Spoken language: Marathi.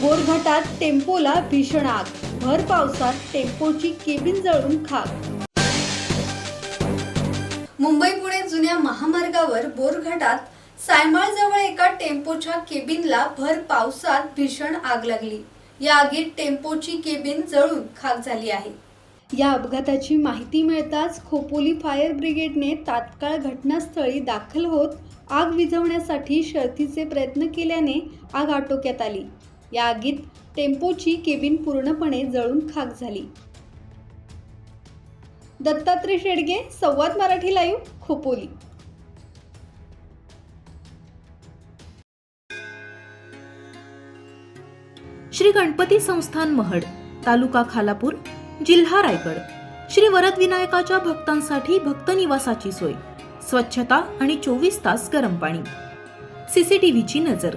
बोरघाटात टेम्पोला भीषण आग. भर पावसात टेम्पोची केबिन जळून खाक. मुंबई पुणे जुन्या महामार्गावर बोरघाटात सायमाळजवळ एका टेम्पोच्या केबिनला भर पावसात भीषण आग लागली. या आगीत टेम्पोची केबिन जळून खाक झाली आहे. या अपघाताची माहिती मिळताच खोपोली फायर ब्रिगेडने तात्काळ घटनास्थळी दाखल होत आग विझवण्यासाठी शर्थीचे प्रयत्न केल्याने आग आटोक्यात आली. या आगीत टेम्पोची केबिन पूर्णपणे जळून खाक झाली. दत्तात्रय शेडगे संवाद मराठी लाईव्ह खोपोली. श्री गणपती संस्थान महड तालुका खालापूर जिल्हा रायगड. श्री वरद विनायकाच्या भक्तांसाठी भक्त निवासाची सोय. स्वच्छता आणि चोवीस तास गरम पाणी. सीसीटीव्हीची नजर.